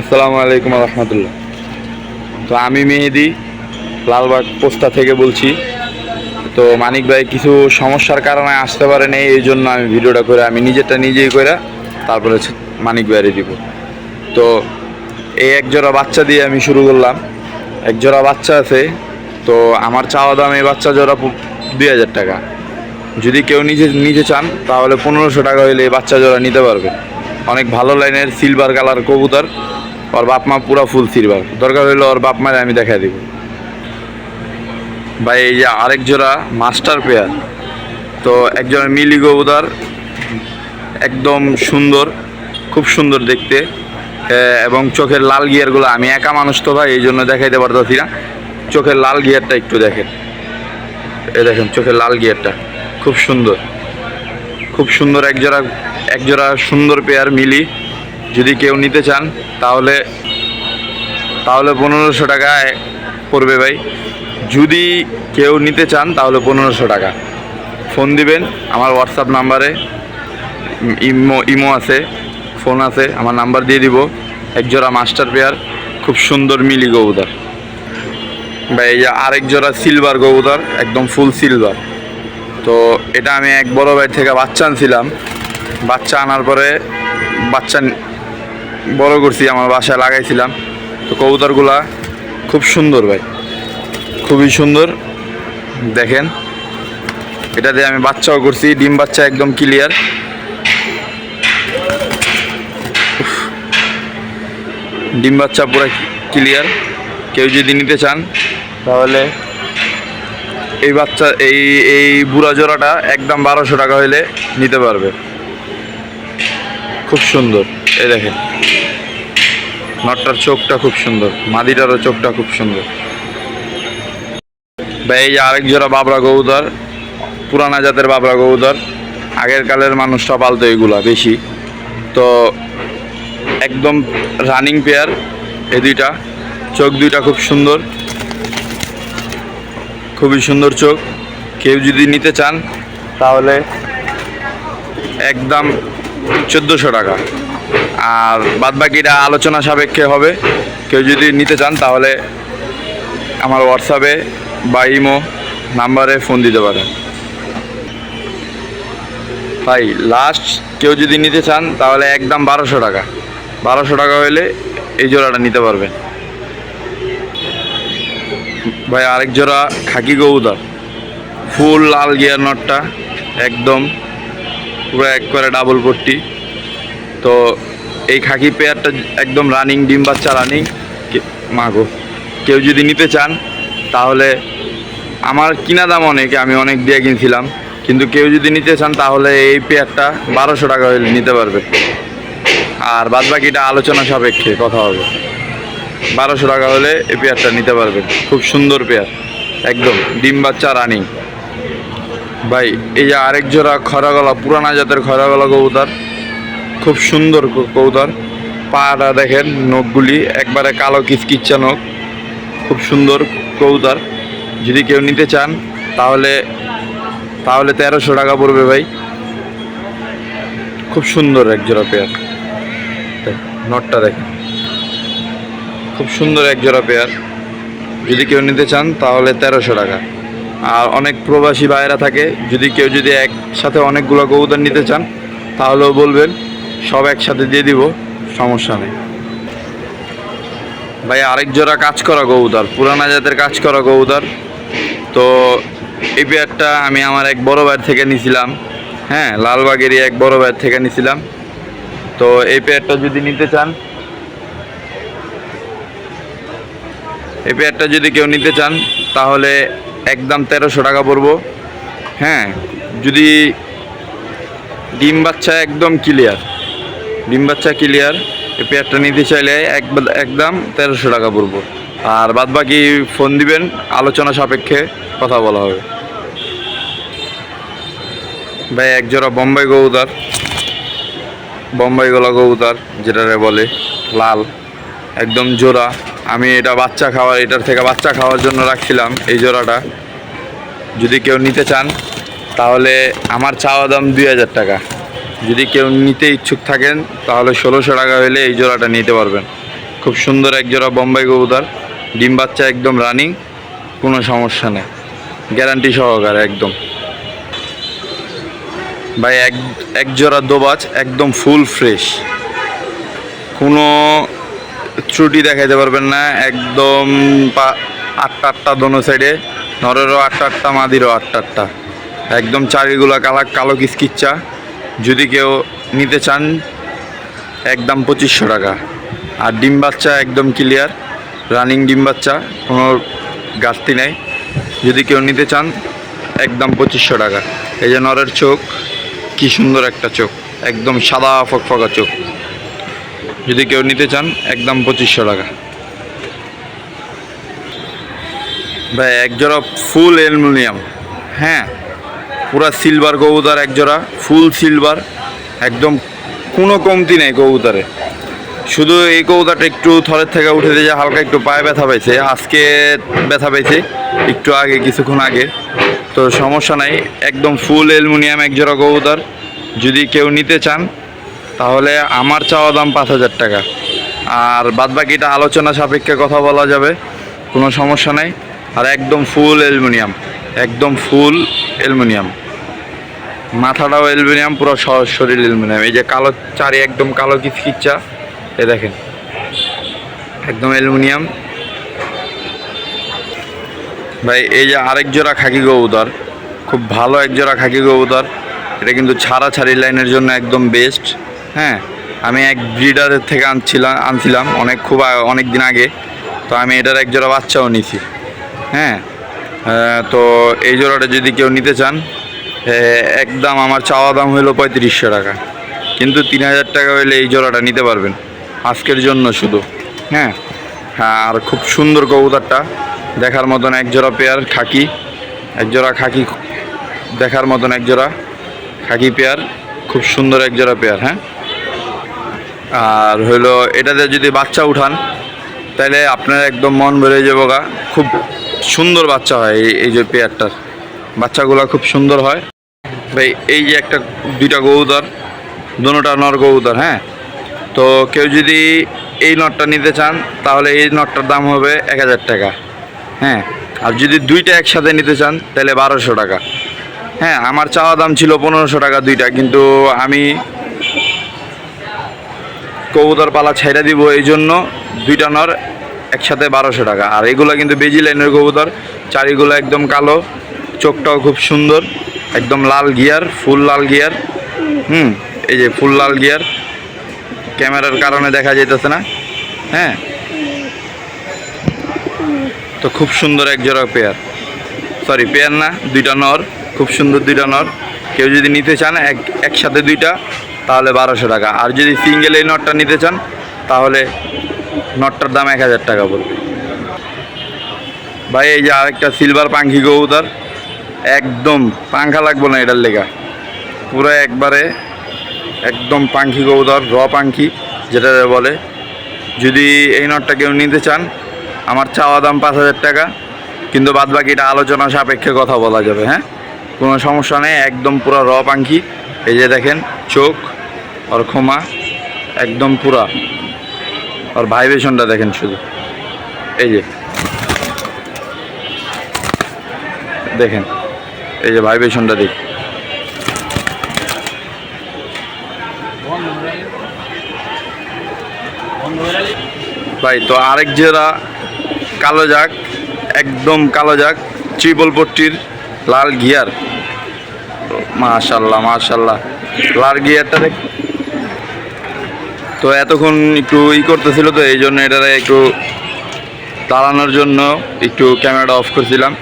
আসসালামু আলাইকুম রহমতুল্লাহ তো আমি মেহেদি, লালবাগ পোস্তা থেকে বলছি। তো মানিক ভাই কিছু সমস্যার কারণে আসতে পারেনি, এই জন্য আমি ভিডিওটা করে আমি নিজেরটা নিজেই করে তারপরে মানিক ভাইয়ের দিব। তো এই এক জোড়া বাচ্চা দিয়ে আমি শুরু করলাম। এক জোড়া বাচ্চা আছে, তো আমার চাওয়া দাম এই বাচ্চা জোড়া দুই হাজার টাকা। যদি কেউ নিজে নিতে চান, তাহলে পনেরোশো টাকা হলে এই বাচ্চা জোড়া নিতে পারবে। অনেক ভালো লাইনের সিলভার কালার কবুতর। ওর বাপ মা পুরা ফুল সিলভার দরকার হলে ওর বাপ মারে আমি দেখাই দিব। ভাই, এই যে আরেক জোড়া মাস্টার পেয়ার। তো একজন মিলি কবুতর একদম সুন্দর, খুব সুন্দর দেখতে। এবং চোখের লাল গিয়ারগুলো, আমি একা মানুষ তো ভাই, এই জন্য দেখাইতে পারতেছি না। চোখের লাল গিয়ারটা একটু দেখেন। এ দেখেন, চোখের লাল গিয়ারটা, খুব সুন্দর। খুব সুন্দর এক জোড়া এক জোড়া সুন্দর পেয়ার মিলি। যদি কেউ নিতে চান, তাহলে তাহলে পনেরোশো টাকায় পড়বে ভাই। যদি কেউ নিতে চান, তাহলে পনেরোশো টাকা। ফোন দিবেন, আমার হোয়াটসঅ্যাপ নাম্বারে ইমো ইমো আছে, ফোন আছে, আমার নাম্বার দিয়ে দিব। এক জোড়া মাস্টার পেয়ার, খুব সুন্দর মিলি কবুতর। বা এই যে আরেক জোড়া সিলভার কবুতর, একদম ফুল সিলভার। তো এটা আমি এক বড় ভাই থেকে বাচ্চা আনছিলাম। বাচ্চা আনার পরে বাচ্চা বড় করছি, আমার বাসায় লাগাইছিলাম। তো কবুতরগুলা খুব সুন্দর ভাই। খুবই সুন্দর। দেখেন। এটা দিয়ে আমি বাচ্চাও করছি, ডিম বাচ্চা একদম ক্লিয়ার ডিম বাচ্চা পুরো ক্লিয়ার কেউ যদি নিতে চান, তাহলে এই বাচ্চা, এই এই বুড়া জোড়াটা একদম বারোশো টাকা হইলে নিতে পারবে। খুব সুন্দর। এ দেখেন। নটটার চোখটা খুব সুন্দর। মাদিটারও চোখটা খুব সুন্দর। বা এই যে আরেক জোড়া বাবরা কবুতর পুরানা জাতের বাবরা কবুতর আগের কালের মানুষরা পালতো এগুলা বেশি। তো একদম রানিং পেয়ার এ দুইটা। চোখ দুইটা খুব সুন্দর। খুবই সুন্দর চোখ। কেউ যদি নিতে চান, তাহলে একদম চোদ্দোশো টাকা। আর বাদবাকিটা আলোচনা সাপেক্ষে হবে। কেউ যদি নিতে চান, তাহলে আমার হোয়াটসঅ্যাপে বা ইমো নাম্বারে ফোন দিতে পারেন। ভাই লাস্ট কেউ যদি নিতে চান, তাহলে একদম বারোশো টাকা। বারোশো টাকা হলে এই জোড়াটা নিতে পারবেন। ভাই, আরেক জোড়া খাকি গৌদার ফুল লাল গিয়ার নটটা, একদম পুরো এক করে ডাবল পট্টি তো এই খাকি পেয়ারটা একদম রানিং ডিম বাচ্চা রানিং মাগো কেউ যদি নিতে চান, তাহলে আমার কিনা দাম অনেক, আমি অনেক দিয়ে কিনছিলাম। কিন্তু কেউ যদি নিতে চান, তাহলে এই পেয়ারটা বারোশো টাকা হলে নিতে পারবে। আর বাদ বাকিটা আলোচনা সাপেক্ষে কথা হবে। বারোশো টাকা হলে এই পেয়ারটা নিতে পারবেন খুব সুন্দর পেয়ার একদম, ডিম বাচ্চা রানিং ভাই, এই যে আরেক জোড়া খরা গলা পুরানা জাতের খরা গলা কবুতর, খুব সুন্দর কবুতর। পাটা দেখেন, নখগুলি, একবারে কালো কিচকিচ্চা নখ, খুব সুন্দর কবুতর। যদি কেউ নিতে চান, তাহলে তাহলে তেরোশো টাকা পড়বে ভাই। খুব সুন্দর এক জোড়া পেয়ার নটটা দেখেন। খুব সুন্দর এক জোড়া পেয়ার যদি কেউ নিতে চান, তাহলে তেরোশো টাকা। আর অনেক প্রবাসী ভাইয়েরা থাকে, যদি কেউ যদি একসাথে অনেকগুলো কবুতর নিতে চান, তাহলেও বলবেন, সব একসাথে দিয়ে দিব, সমস্যা নেই। ভাই, আরেক জোড়া কাজ করা গৌদার পুরানা জাতের কাজ করা গৌদার তো এই পেয়ারটা আমি আমার এক বড় ভাইয়ের থেকে নিছিলাম হ্যাঁ লালবাগেরই এক বড় ভাইয়ের থেকে নিছিলাম। তো এই পেয়ারটা যদি নিতে চান, এই পেয়ারটা যদি কেউ নিতে চান, তাহলে একদম তেরোশো টাকা পড়ব। হ্যাঁ যদি ডিম বাচ্চা একদম ক্লিয়ার ডিম বাচ্চা ক্লিয়ার এই পেয়ারটা নিতে চাইলে এক একদম তেরোশো টাকা পড়ব। আর বাদ বাকি ফোন দিবেন, আলোচনা সাপেক্ষে কথা বলা হবে। ভাই এক জোড়া বোম্বাই কবুতর। বোম্বাই গলা কবুতর, যেটারে বলে লাল, একদম জোড়া। আমি এটা বাচ্চা খাওয়ার, এটার থেকে বাচ্চা খাওয়ার জন্য রাখছিলাম এই জোড়াটা। যদি কেউ নিতে চান, তাহলে আমার চাওয়া দাম দুই হাজার টাকা। যদি কেউ নিতে ইচ্ছুক থাকেন, তাহলে ষোলোশো টাকা হলে এই জোড়াটা নিতে পারবেন। খুব সুন্দর এক জোড়া বোম্বাই কবুতর, ডিম বাচ্চা একদম রানিং, কোনো সমস্যা নেই। গ্যারান্টি সহকারে একদম। ভাই, এক এক জোড়া দোবাজ, একদম ফুল ফ্রেশ। কোনো ত্রুটি দেখাইতে পারবেন না, একদম আটটা আটটা দোনো সাইডে নরেরও আটটা আটটা, মাদিরও আটটা আটটা। একদম চারিগুলা কালা, কালো কিচকিচ্চা যদি কেউ নিতে চান, একদম পঁচিশশো টাকা। আর ডিম বাচ্চা একদম ক্লিয়ার রানিং ডিম বাচ্চা, কোনো গাছতি নেই। যদি কেউ নিতে চান, একদম পঁচিশশো টাকা। এই যে নরের চোখ, কি সুন্দর একটা চোখ। একদম সাদা ফকফকা চোখ। যদি কেউ নিতে চান, একদম পঁচিশশো টাকা। ভাই এক জোড়া ফুল অ্যালুমিনিয়াম। হ্যাঁ পুরা সিলভার কবুতর এক জোড়া ফুল সিলভার, একদম কোনো কমতি নেই কবুতরে। শুধু এই কবুতরটা একটু থরের থেকে উঠে দিয়ে হালকা একটু পায়ে ব্যথা পাইছে, আজকে ব্যথা পাইছে, একটু আগে, কিছুক্ষণ আগে। তো সমস্যা নাই, একদম ফুল অ্যালুমিনিয়াম এক জোড়া কবুতর। যদি কেউ নিতে চান তাহলে আমার চাওয়া দাম পাঁচ হাজার টাকা। আর বাদ বাকিটা আলোচনা সাপেক্ষে কথা বলা যাবে, কোনো সমস্যা নাই। আর একদম ফুল অ্যালুমিনিয়াম একদম ফুল অ্যালুমিনিয়াম মাথাটাও অ্যালুমিনিয়াম পুরো শরীর অ্যালুমিনিয়াম এই যে কালো চারি একদম কালো কিচকিচ্চা এ দেখেন। একদম অ্যালুমিনিয়াম ভাই, এই যে আরেক জোড়া খাকি কবুতর, খুব ভালো এক জোড়া খাকি কবুতর। এটা কিন্তু ছাড়া ছাড়ি লাইনের জন্য একদম বেস্ট হ্যাঁ আমি এক ব্রিডারের থেকে আনছিলাম আনছিলাম অনেক খুব অনেক দিন আগে। তো আমি এটার এক জোড়া বাচ্চাও নিছি। হ্যাঁ তো এই জোড়াটা যদি কেউ নিতে চান একদম আমার চাওয়া দাম হলো পঁয়ত্রিশশো টাকা। কিন্তু তিন হাজার টাকা হলে এই জোড়াটা নিতে পারবেন। আজকের জন্য শুধু। হ্যাঁ হ্যাঁ আর খুব সুন্দর কবুতরটা। দেখার মতন এক জোড়া পেয়ার খাকি। এক জোড়া খাকি দেখার মতন এক জোড়া খাকি পেয়ার। খুব সুন্দর এক জোড়া পেয়ার হ্যাঁ। আর হইল এটাতে যদি বাচ্চা উঠান তাহলে আপনার একদম মন ভরে যাব গা। খুব সুন্দর বাচ্চা হয় এই যে পেয়ারটার। বাচ্চাগুলো খুব সুন্দর হয়। ভাই, এই যে একটা দুইটা কবুতর দুটোটা নর কবুতর হ্যাঁ? তো কেউ যদি এই নটটা নিতে চান, তাহলে এই নটটার দাম হবে এক হাজার টাকা হ্যাঁ? আর যদি দুইটা একসাথে নিতে চান, তাহলে বারোশো টাকা। হ্যাঁ আমার চাওয়া দাম ছিল পনেরোশো টাকা দুইটা, কিন্তু আমি কবুতর পালা ছাইড়া দিব এই জন্য দুইটা নর একসাথে বারোশো টাকা। আর এগুলো কিন্তু বেজি লাইনের কবুতর, চারিগুলো একদম কালো, চোখটাও খুব সুন্দর, একদম লাল গিয়ার, ফুল লাল গিয়ার, হুম, এই যে ফুল লাল গিয়ার, ক্যামেরার কারণে দেখা যাইতেছে না হ্যাঁ। তো খুব সুন্দর এক জোড়া পেয়ার। সরি পেয়ার না, দুইটা নর, খুব সুন্দর দুইটা নর। কেউ যদি নিতে চান, এক, একসাথে দুইটা তাহলে বারোশো টাকা। আর যদি সিঙ্গেল এই নটটা নিতে চান, তাহলে নটটার দাম এক হাজার টাকা পড়বে ভাই, এই যে আরেকটা সিলভার পাঙ্খি কবুতর, একদম পাঙ্খা লাগবো না এটার লেখা পুরো একবারে একদম পাঙ্খি কবুতর র পাঙ্খি, যেটা বলে। যদি এই নটটা কেউ নিতে চান, আমার চাওয়া দাম পাঁচ হাজার টাকা, কিন্তু বাদ বাকিটা আলোচনা সাপেক্ষে কথা বলা যাবে হ্যাঁ? কোনো সমস্যা নেই, একদম পুরো র পাঙ্খি। এই যে দেখেন, চোখ ওর ক্ষমা একদম পুরা। ওর ভাইব্রেশনটা দেখেন শুধু। এই যে। দেখেন, এই যে ভাইব্রেশনটা দেখ। ভাই, তো আরেক জেরা কালো জাগ, একদম কালো জাগ ত্রিপল লাল গিয়ার। মাশাল্লাহ মাশাল্লাহ। লাল গিয়ারটা দেখ তো এতক্ষণ একটু ই করতেছিল তো, এই জন্য এটা একটু দাঁড়ানোর জন্য একটু ক্যামেরাটা অফ করছিলাম।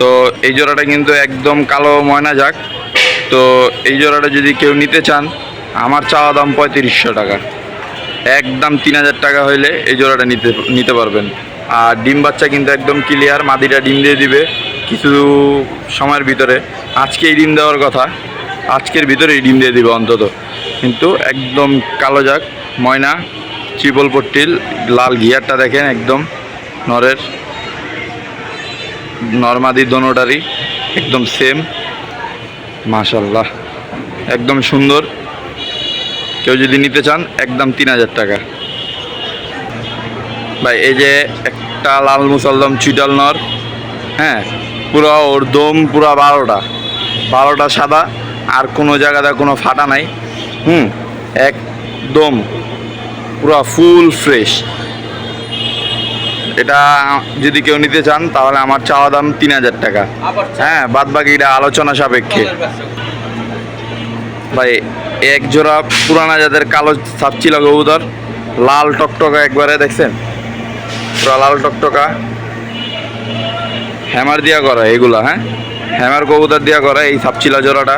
তো এই জোড়াটা কিন্তু একদম কালো ময়না যাক তো এই জোড়াটা যদি কেউ নিতে চান, আমার চাওয়া দাম পঁয়ত্রিশশো টাকা। একদম তিন হাজার টাকা হইলে এই জোড়াটা নিতে নিতে পারবেন। আর ডিম বাচ্চা কিন্তু একদম ক্লিয়ার মাদিটা ডিম দিয়ে দিবে কিছু সময়ের ভিতরে। আজকেই ডিম দেওয়ার কথা, আজকের ভিতরেই ডিম দিয়ে দিবে অন্তত। কিন্তু একদম কালো যাক ময়না চিপল পট্টিল লাল গিয়ারটা দেখেন একদম নরের, নর্মাদি দোনোটারই, একদম সেম মাশাল্লাহ একদম সুন্দর। কেউ যদি নিতে চান, একদম তিন হাজার টাকা। ভাই, এই যে একটা লাল মুসলদম চিটাল নর হ্যাঁ পুরো ওর দম পুরো বারোটা। বারোটা সাদা, আর কোনো জায়গাতে কোনো ফাটা নাই। হুম একদম পুরো ফুল ফ্রেশ। এটা যদি কেউ নিতে চান তাহলে আমার চাওয়া দাম তিন হাজার টাকা। হ্যাঁ বাদ বাকিটা আলোচনা সাপেক্ষে। ভাই এক জোড়া পুরানা যাদের কালো সাপচিলা কবুতর লাল টকটকা একবারে দেখছেন? পুরা লাল টকটকা। হ্যামার দিয়া করা এগুলা হ্যাঁ? হ্যামার কবুতর দিয়া করা এই সাপচিলা জোড়াটা।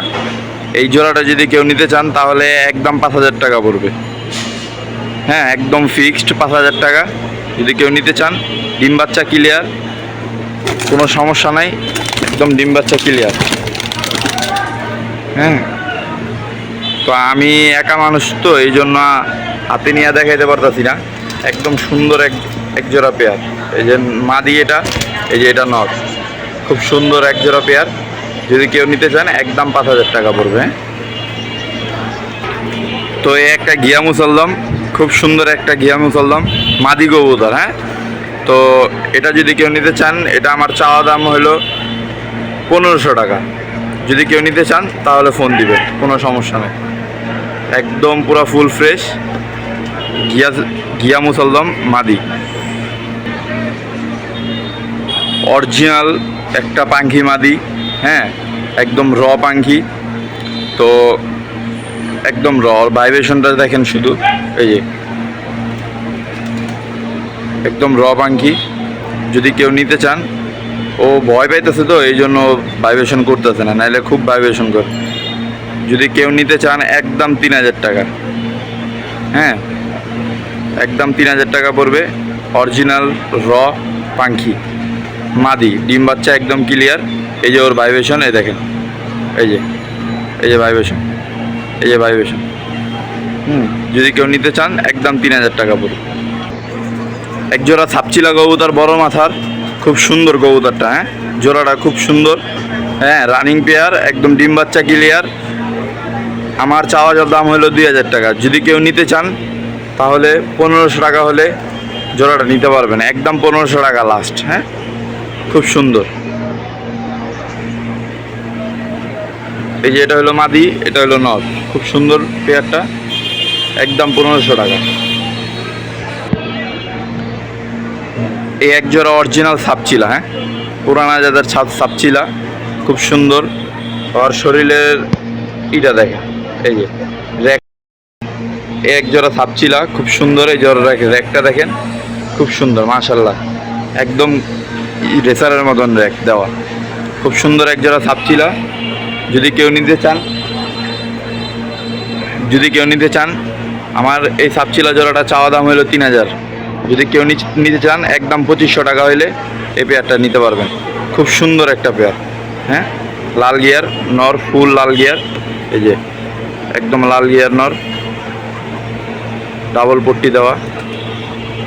এই জোড়াটা যদি কেউ নিতে চান, তাহলে একদম পাঁচ হাজার টাকা পড়বে। হ্যাঁ একদম ফিক্সড পাঁচ হাজার টাকা। যদি কেউ নিতে চান, ডিম বাচ্চা ক্লিয়ার কোনো সমস্যা নাই, একদম ডিম বাচ্চা ক্লিয়ার হ্যাঁ। তো আমি একা মানুষ তো, এই জন্য হাতে নিয়ে দেখাইতে পারতাছি না। একদম সুন্দর এক এক জোড়া পেয়ার এই যে মাদি এটা, এই যে এটা নট খুব সুন্দর এক জোড়া পেয়ার যদি কেউ নিতে চান, একদম পাঁচ হাজার টাকা পড়বে? তো এই একটা গিয়া মুসলদম, খুব সুন্দর একটা গিয়া মুসলদম, মাদি কবুতর হ্যাঁ? তো এটা যদি কেউ নিতে চান, এটা আমার চাওয়া দাম হলো পনেরোশো টাকা। যদি কেউ নিতে চান, তাহলে ফোন দিবে কোনো সমস্যা নেই। একদম পুরো ফুল ফ্রেশ গিয়া গিয়া মুসলদম, মাদি। অরিজিনাল একটা পাঙ্খি মাদি হ্যাঁ একদম র পাঙ্খি। তো একদম র ভাইব্রেশনটা দেখেন শুধু, এই যে। একদম র পাঙ্খি, যদি কেউ নিতে চান। ও ভয় পাইতেছে তো, এই জন্য ভাইব্রেশন করতেছে না নাহলে খুব ভাইব্রেশন করে। যদি কেউ নিতে চান, একদম তিন হাজার টাকা। হ্যাঁ একদম তিন হাজার টাকা পড়বে, অরিজিনাল র পাঙ্খি। মাদি, ডিম বাচ্চা একদম ক্লিয়ার এই যে ওর ভাইব্রেশন এই দেখেন। এই যে এই যে ভাইব্রেশন এই যে ভাইব্রেশন হুম, যদি কেউ নিতে চান, একদম তিন হাজার টাকা পড়বে। এক জোড়া ছাপচিলা কবুতর, বড় মাথার, খুব সুন্দর কবুতরটা হ্যাঁ? জোড়াটা খুব সুন্দর হ্যাঁ রানিং পেয়ার একদম ডিম বাচ্চা ক্লিয়ার আমার চাওয়া দাম হলো দুই হাজার টাকা। যদি কেউ নিতে চান, তাহলে পনেরোশো টাকা হলে জোড়াটা নিতে পারবেন। একদম পনেরোশো টাকা লাস্ট হ্যাঁ? খুব সুন্দর। এই যে এটা হলো মাদি, এটা হলো নর খুব সুন্দর পেয়ারটা, একদম পনেরোশো টাকা। এই এক জোড়া অরিজিনাল সাপচিলা হ্যাঁ? পুরানা যাদের ছাদ সাপচিলা, খুব সুন্দর। আর শরীরের ইটা দেখেন, এই যে র্যাক এক জোড়া সাপচিলা, খুব সুন্দর, এই জোড়া র্যাক র্যাকটা দেখেন, খুব সুন্দর মাশাল্লাহ একদম রেসারের মতন র্যাক দেওয়া। খুব সুন্দর এক জোড়া সাপচিলা। যদি কেউ নিতে চান, যদি কেউ নিতে চান, আমার এই সাপচিলা জোড়াটা চাওয়া দাম হলো তিন হাজার। যদি কেউ নিতে চান, একদম পঁচিশশো টাকা হইলে এই পেয়ারটা নিতে পারবেন। খুব সুন্দর একটা পেয়ার হ্যাঁ? লাল গিয়ার, নর, ফুল লাল গিয়ার, এই যে, একদম লাল গিয়ার নর ডাবল পট্টি দেওয়া,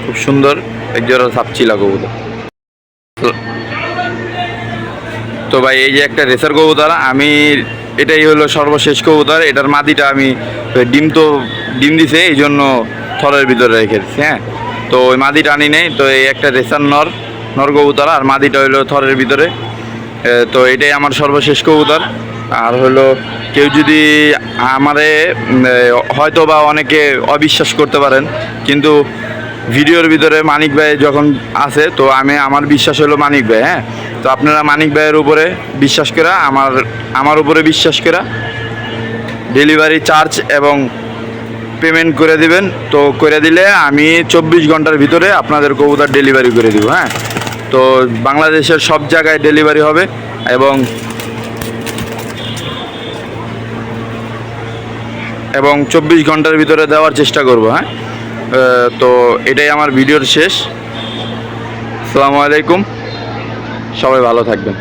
খুব সুন্দর, এক জোড়া সাপচিলা কবুতর। তো- ভাই, এই যে একটা রেসার কবুতর, আমি এটাই হলো সর্বশেষ কবুতর। এটার মাদিটা আমি ডিম তো ডিম দিছে, এই জন্য থরের ভিতরে রেখে দিচ্ছি হ্যাঁ। তো ওই মাদিটা আনি নেই, তো এই একটা রেসার নর নর কবুতর, আর মাদিটা হইল থরের ভিতরে। তো এটাই আমার সর্বশেষ কবুতর। আর হলো, কেউ যদি আমারে হয়তো বা অনেকে অবিশ্বাস করতে পারেন, কিন্তু ভিডিওর ভিতরে মানিক ভাই যখন আছে, তো আমি, আমার বিশ্বাস হলো মানিক ভাই হ্যাঁ? তো আপনারা মানিক ভাইয়ের উপরে বিশ্বাস করা, আমার আমার উপরে বিশ্বাস করা। ডেলিভারি চার্জ এবং পেমেন্ট করে দিবেন, তো করে দিলে আমি চব্বিশ ঘণ্টার ভিতরে আপনাদের কবুতার ডেলিভারি করে দিব হ্যাঁ? তো বাংলাদেশের সব জায়গায় ডেলিভারি হবে এবং এবং চব্বিশ ঘণ্টার ভিতরে দেওয়ার চেষ্টা করব হ্যাঁ? তো এটাই আমার ভিডিওর শেষ। আসসালামু আলাইকুম। সবাই ভালো থাকবেন।